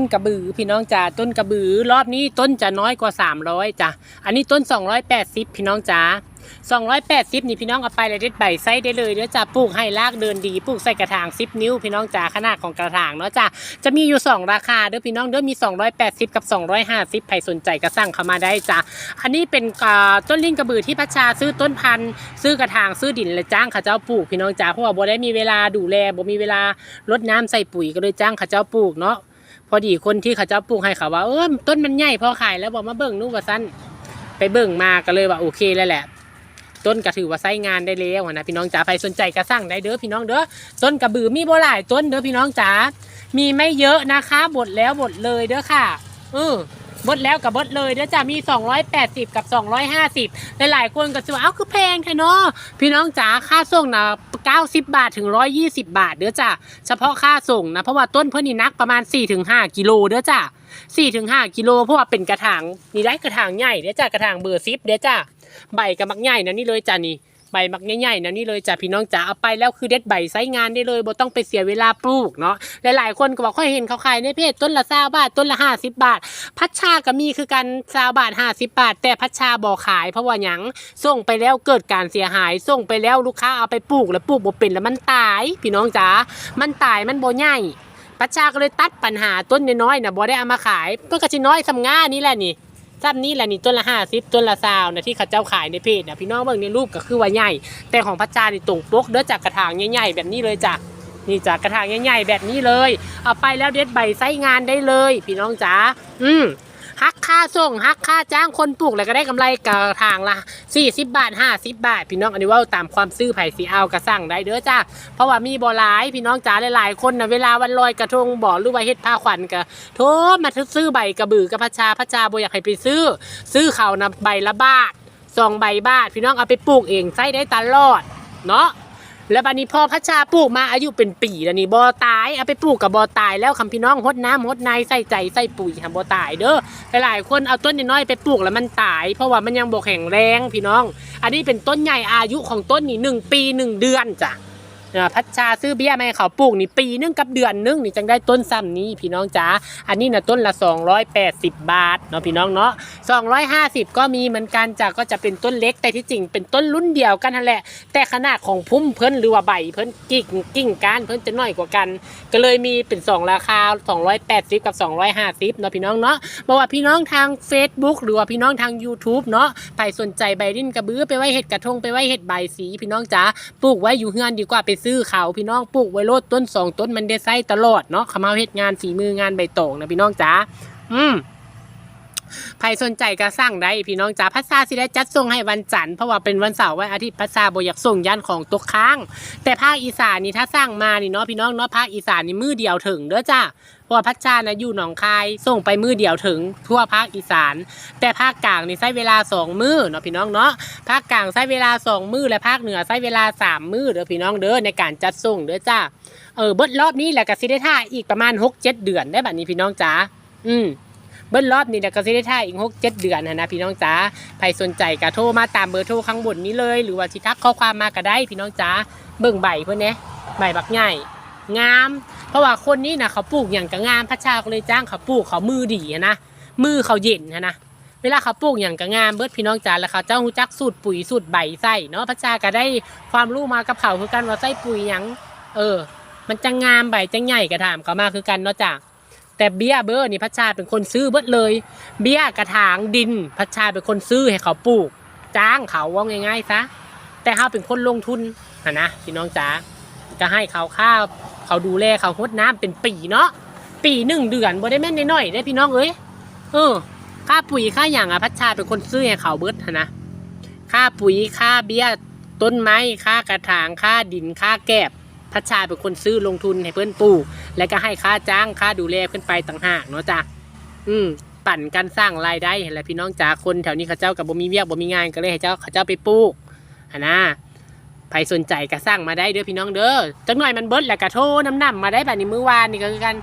ต้นกระบือพี่น้องจ๋าต้นกระบือ รอบนี้ต้นจะน้อยกว่า 300จ้ะอันนี้ต้น 280 พี่น้องจ๋า280 นี่พี่น้องเอาไปเลยเด็ดใบไส้ได้เลยเดี๋ยวจะปลูกให้รากเดินดีปลูกใส่กระถาง 10 นิ้ว พี่น้องจ๋าขนาดของกระถางเนาะจ้ะจะมีอยู่ 2 ราคาเด้อพี่น้องเด้อมี 280 กับ 250ใครสนใจก็สั่งเข้ามาได้จ้ะอันนี้เป็นต้นลิ้นกระบือที่พัชชาซื้อต้นพันธุ์ซื้อกระถางซื้อดินและจ้างเขาเจ้าปลูกพี่น้องจ๋าเพราะว่าบ่ได้มีเวลาดูแลบ่มีเวลารดน้ำใส่ปุ๋ยก็เลยจ้างเขาเจ้าปลูกเนาะ พอดีคนที่เขาเจ้าปลูกให้เขาว่าเออต้นมันใหญ่พอขายแล้วบอกมาเบิ่งนู่นว่าสั้นไปเบิ่งมาก็เลยว่าโอเคแล้วแหละ ต้นก็ถือว่าใช้งานได้แล้วนะพี่น้องจ๋าใครสนใจก็สั่งได้เด้อพี่น้องเด้อต้นกระบือมีโบหลายต้นเด้อพี่น้องจ๋ามีไม่เยอะนะคะบดแล้วบดเลยเด้อค่ะเออ บดแล้วกับบดเลยเด้อจ้ามี 280 กับ 250 หลายๆคนก็จะว่าเอ้าคือแพงแท้เนาะพี่น้องจ๋าค่าส่งนะ90 บาทถึง 120 บาทเด้อจ้าเฉพาะค่าส่งนะ เพราะว่าต้นเพิ่นนี่นักประมาณ 4-5 กิโลเด้อจ้า4-5 กิโลเพราะว่าเป็นกระถางนี่ได้กระถางใหญ่เด้อจ้ากระถางเบอร์10เด้อจ้าใบกับมักใหญ่นะนี่เลยจ้ะนี่ ใบมักใหญ่ๆนะนี่เลยจ้ะพี่น้องจ๋าเอาไปแล้วคือเด็ดใบไซงานได้เลยบ่ต้องไปเสียเวลาปลูกเนาะหลายๆคนก็บอกค่อยเห็นเขาขายในเพจต้นละซาบาทต้นละห้าสิบบาท พัชชาก็มีคือกันซาบาทห้าสิบบาท แต่พัชชาบ่ขาย เพราะว่าหยังส่งไปแล้วเกิดการเสียหาย ส่งไปแล้วลูกค้าเอาไปปลูกแล้วปลูกบ่เป็นแล้วมันตาย พี่น้องจ๋ามันตายมันบ่ใหญ่พัชชาก็เลยตัดปัญหาต้นน้อยๆนะบ่ได้เอามาขายเพื่อก็สิน้อยสำง่านี่แหละนี่ ซ้ำนี่แหละนี่ต้นละห้าสิบต้นละซาวนะที่เขาเจ้าขายในเพจนะพี่น้องเบิ่งในรูปก็คือว่าใหญ่ แต่ของพัชชานี่ตรงปกเด้อจากกระถางใหญ่ๆแบบนี้เลยจ้ะนี่จากกระถางใหญ่ๆแบบนี้เลย เอาไปแล้วเด็ดใบไส้งานได้เลย พี่น้องจ๋าอืม ฮักค่าส่งฮักค่าจ้างคนปลูกแล้วก็ได้กำไรกระถางละ40 บาท 50 บาท พี่น้องอันนี้ว่าตามความซื้อไผ่สีเอากระสั่งได้เด้อจ้าเพราะว่ามีบ่หลายพี่น้องจ๋าหลายๆคนนะเวลาวันลอยกระทงบ่หรือว่าเฮ็ดผ้าขวัญก็โทมาซื้อใบกระบือกับพัชาพัชชาบ่อยากให้ไปซื้อ ซื้อเขานะใบละบาทสองใบบาท พี่น้องเอาไปปลูกเองใช้ได้ตลอดเนาะ แล้วบัดนี้พอพัชชาปลูกมาอายุเป็นปีแล้วนี่บอตายเอาไปปลูกกับบอตายแล้วคำพี่น้องหดน้ำหดในใส่ใจใส่ปุ๋ยทำบอตายเด้อหลายๆคนเอาต้นน้อยไปปลูกแล้วมันตาย เพราะว่ามันยังบกแข็งแรงพี่น้อง อันนี้เป็นต้นใหญ่อายุของต้นนี่หนึ่งปีหนึ่งเดือนจ้ะ พัชชาซื้อเบี้ยมาให้เขาปลูกนี่ปีนึงกับเดือนนึงนี่จังได้ต้นซ้ำนี้พี่น้องจ๋าอันนี้นะต้นละ 280 บาทเนาะพี่น้องเนาะ250 ก็มีเหมือนกันจ้ะก็จะเป็นต้นเล็กแต่ที่จริงเป็นต้นรุ่นเดียวกันนั่นแหละ แต่ขนาดของพุ่มเพิ่นหรือว่าใบเพิ่นกิ่งกิ่งก้านเพิ่นจะน้อยกว่ากัน ก็เลยมีเป็น 2 ราคา 280 กับ 250เนาะพี่น้องเนาะบอกว่าพี่น้องทาง Facebook หรือว่าพี่น้องทาง YouTube เนาะใครสนใจใบดิ้นกระบือไปไว้เห็ดกระทงไปไว้เห็ดใบสีพี่น้องจ๋าปลูกไว้อยู่เฮือนดีกว่าไปซื้อเขาพี่น้องปลูกไว้โลดต้นสองต้นมันได้ไส้ตลอดเนาะขมาเฮ็ดงานฝีมืองานใบตองนะพี่น้องจ๋าอืม ใครสนใจก็สั่งได้พี่น้องจ๋าพัสซาสิได้จัดส่งให้วันจันทร์เพราะว่าเป็นวันเสาร์วันอาทิตย์พัสซาบอยากส่งยันของตกค้าง แต่ภาคอีสานนี่ถ้าสั่งมานี่เนาะพี่น้องเนาะภาคอีสานนี่มือเดียวถึงเด้อจ้าเพราะว่าพัชชานะอยู่หนองคาย ส่งไปมือเดียวถึงทั่วภาคอีสาน แต่ภาคกลางนี่ใช้เวลาสองมือเนาะพี่น้องเนาะภาคกลางใช้เวลาสองมือและภาคเหนือใช้เวลาสามมือเด้อพี่น้องเด้อในการจัดส่งเด้อจ้าเออเบิดรอบนี้แหละก็สิได้ท่าอีกประมาณหกเจ็ดเดือนได้แบัดนี้พี่น้องจ๋าอืม เบิ้ลรอบนี้เดี๋ยวก็สิได้ท่าอีกหกเจ็ดเดือนนะนะพี่น้องจ๋าใครสนใจก็โทรมาตามเบอร์โทรข้างบนนี้เลย หรือว่าสิทักข้อความมาก็ได้พี่น้องจ๋าเบิ่งใบเพื่อนเนี้ยใบบักใหญ่งาม เพราะว่าคนนี้นะเขาปลูกอย่างก็งามพระชาก็เลยจ้างเขาปลูกเขามือดีอะนะมือเขาเย็นอะนะเวลาเขาปลูกอย่างก็งามเบิดพี่น้องจ๋าแล้วเขาเจ้าหูจักสูตรปุ๋ยสูตรใบใส่เนาะพระชาก็ได้ความรู้มากับเขาคือกันว่าใส่ปุ๋ยหยังเออ มันจะงามใบจะใหญ่กระถามเขามาคือกันเนาะจ้า แต่เบี้ยเบอร์นี่พัชชาเป็นคนซื้อเบิดเลย เบี้ยกระถางดิน พัชชาเป็นคนซื้อให้เขาปลูก จ้างเขาว่าง่ายๆซะแต่เขาเป็นคนลงทุนนะนะพี่น้องจ๋าก็ให้เขาข้าวเขาดูแลเขาหดน้ำเป็นปีเนาะปีหนึ่งเดือนบ่ได้แม่นน้อยๆได้พี่น้องเอ้ยเออ ค่าปุ๋ยค่าอย่างอะพัชชาเป็นคนซื้อให้เขาเบิดนนะค่าปุ๋ยค่าเบี้ยต้นไม้ค่ากระถางค่าดินค่าแกบ พัชชาเป็นคนซื้อลงทุนให้เพื่อนปลูกแล้วก็ให้ค่าจ้างค่าดูแลขึ้นไปต่างหากเนาะจ้ะอืมปั่นกันสร้างรายได้เห็นแหละพี่น้องจ๋าคนแถวนี้เขาเจ้ากับบ่มีเวียกบ่มีงานก็เลยให้เจ้าเขาเจ้าไปปลูกหนนะใครสนใจก็สร้างมาได้เด้อพี่น้องเด้อจังหน่อยมันเบิดแล้วก็โทรน้ำหนำมาได้แบบนี้เมื่อวานนี่ก็คือกัน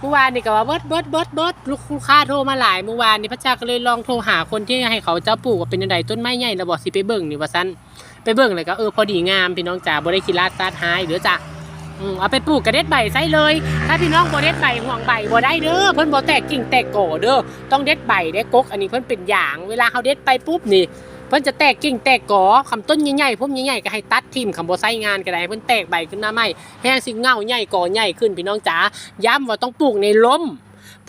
เมื่อวานนี่ก็ว่าเบิดเบิดเบิดเบิดลูกค้าโทรมาหลายเมื่อวานนี่พระเจ้าก็เลยลองโทรหาคนที่ให้เขาเจ้าปลูกว่าเป็นยังไงต้นไม้ใหญ่แล้วบอกสิไปเบิ่งนี่ว่าซั่น ไปเบิ่งเลยก็เออพอดีงามพี่น้องจ๋าบ่ได้คิดลาดซาดหายเด้อจ้ะอืมเอาไปปลูกกระเด็ดใบใส่เลย ถ้าพี่น้องบ่เด็ดใบห่วงใบบ่ได้เด้อเพิ่นบ่แตกกิ่งแตกก่อเด้อต้องเด็ดใบเด็ดกกอันนี้เพิ่นเป็นหยางเวลาเขาเด็ดไปปุ๊บนี่เพิ่นจะแตกกิ่งแตกก่อคำต้นใหญ่ๆพุ่มใหญ่ๆก็ให้ตัดทิ่มคำบ่ใส่งานก็ได้เพิ่นแตกใบขึ้นมาใหม่แห้งสิเงาใหญ่ก่อใหญ่ขึ้นพี่น้องจ๋าย้ำว่าต้องปลูกในร่ม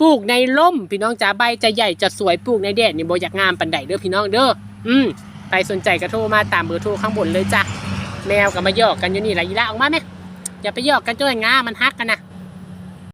ปลูกในร่ม พี่น้องจ๋าใบจะใหญ่จะสวยปลูกในแดดนี่บ่อยากงามปานใดเด้อพี่น้องเด้ออืม รสนใจก็โทรมาตามเบอร์โทรข้างบนเลยจ้ะแมวกับมาหยอกกันอยู่นี่ล่ะอีละออกมาแม่อย่าไปหยอกกันจ้อยงามันฮักกันนะ